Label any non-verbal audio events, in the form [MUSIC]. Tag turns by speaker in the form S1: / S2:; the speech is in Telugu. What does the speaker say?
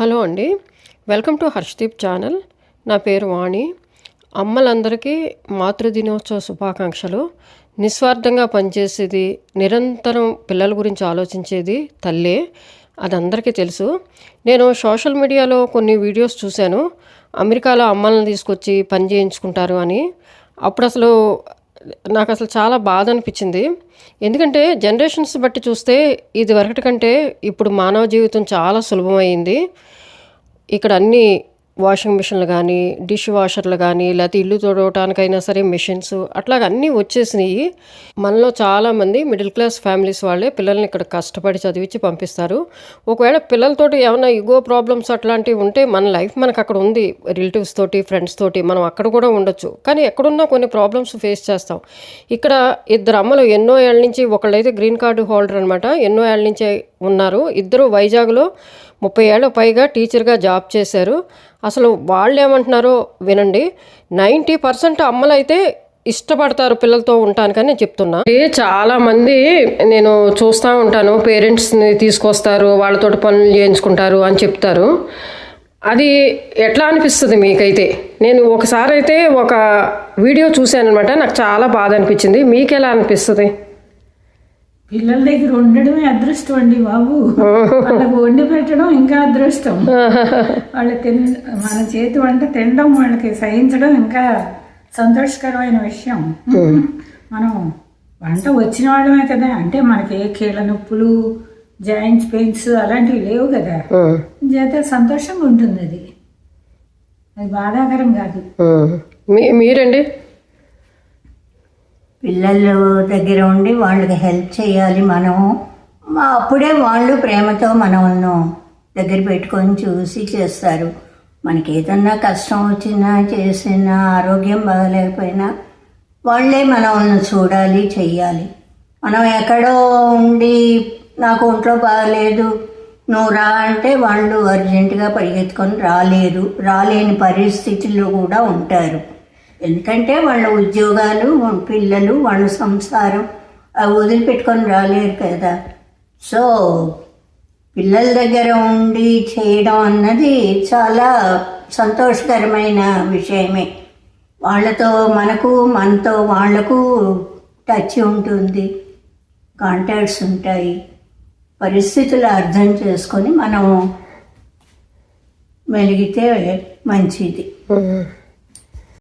S1: హలో అండి. Welcome to Harshdeep channel. నా పేరు వాణి. అమ్మలందరికీ మాతృదినోత్సవ శుభాకాంక్షలు. నిస్వార్థంగా పనిచేసేది నిరంతరం పిల్లల గురించి ఆలోచించేది తల్లే. అది అందరికీ తెలుసు. నేను సోషల్ మీడియాలో కొన్ని వీడియోస్ చూశాను. అమెరికాలో అమ్మల్ని తీసుకొచ్చి పని చేయించుకుంటారు అని. అప్పుడు అసలు నాకు అసలు చాలా బాధ అనిపించింది ఎందుకంటే జనరేషన్స్ బట్టి చూస్తే ఇది వరకటి కంటే ఇప్పుడు మానవ జీవితం చాలా సులభమైంది. ఇక్కడ అన్నీ వాషింగ్ మిషన్లు కానీ డిష్ వాషర్లు కానీ లేకపోతే ఇల్లు తొడవటానికైనా సరే మిషన్స్ అట్లాగ అన్నీ వచ్చేసినాయి. మనలో చాలామంది మిడిల్ క్లాస్ ఫ్యామిలీస్ వాళ్ళే పిల్లల్ని ఇక్కడ కష్టపడి చదివించి పంపిస్తారు. ఒకవేళ పిల్లలతోటి ఏమైనా ఇగో ప్రాబ్లమ్స్ అట్లాంటివి ఉంటే మన లైఫ్ మనకు అక్కడ ఉంది. రిలేటివ్స్ తోటి ఫ్రెండ్స్ తోటి మనం అక్కడ కూడా ఉండొచ్చు. కానీ ఎక్కడున్నా కొన్ని ప్రాబ్లమ్స్ ఫేస్ చేస్తాం. ఇక్కడ ఇద్దరు అమ్మలు ఎన్నో ఏళ్ళ నుంచి ఒకళ్ళైతే గ్రీన్ కార్డు హోల్డర్ అనమాట ఎన్నో ఏళ్ళ నుంచి ఉన్నారు. ఇద్దరు వైజాగ్లో ముప్పై ఏళ్ళ పైగా టీచర్గా జాబ్ చేశారు. అసలు వాళ్ళు ఏమంటున్నారో వినండి. నైంటీ పర్సెంట్ అమ్మలైతే ఇష్టపడతారు పిల్లలతో ఉంటానికని నేను చెప్తున్నా. చాలామంది చాలా మంది నేను చూస్తూ ఉంటాను. పేరెంట్స్ని తీసుకొస్తారు వాళ్ళతో పనులు చేయించుకుంటారు అని చెప్తారు. అది ఎట్లా అనిపిస్తుంది మీకైతే? నేను ఒకసారి అయితే ఒక వీడియో చూశాను అనమాట నాకు చాలా బాధ అనిపించింది. మీకు ఎలా అనిపిస్తుంది?
S2: పిల్లల దగ్గర ఉండడమే అదృష్టం అండి బాబు. వాళ్ళకు వండి పెట్టడం ఇంకా అదృష్టం. [LAUGHS] వాళ్ళు తిన్ మన చేతి వంట తినడం వాళ్ళకి సహించడం ఇంకా సంతోషకరమైన విషయం. మనం వంట వచ్చిన వాళ్ళమే కదా. అంటే మనకి ఏ కీళ్ళ నొప్పులు జాయింట్స్ పెయిన్స్ అలాంటివి లేవు కదా. చేత సంతోషంగా ఉంటుంది అది. అది బాధాకరం కాదు.
S1: మీరండి?
S3: పిల్లలు దగ్గర ఉండి వాళ్ళకి హెల్ప్ చేయాలి మనం. అప్పుడే వాళ్ళు ప్రేమతో మనల్ని దగ్గర పెట్టుకొని చూసి చేస్తారు. మనకి ఏదన్నా కష్టం వచ్చినా చేసినా ఆరోగ్యం బాగలేకపోయినా వాళ్ళే మనల్ని చూడాలి చెయ్యాలి. మనం ఎక్కడో ఉండి నాకు ఒంట్లో బాగలేదు నువ్వు రా అంటే వాళ్ళు అర్జెంటుగా పరిగెత్తుకొని రాలేరు రాలేని పరిస్థితుల్లో కూడా ఉంటారు. ఎందుకంటే వాళ్ళ ఉద్యోగాలు పిల్లలు వాళ్ళ సంసారం అవి వదిలిపెట్టుకొని రాలేరు కదా. సో పిల్లల దగ్గర ఉండి చేయడం అన్నది చాలా సంతోషకరమైన విషయమే. వాళ్ళతో మనకు మనతో వాళ్ళకు టచ్ ఉంటుంది కాంటాక్ట్స్ ఉంటాయి. పరిస్థితులు అర్థం చేసుకొని మనం మెలిగితే మంచిది.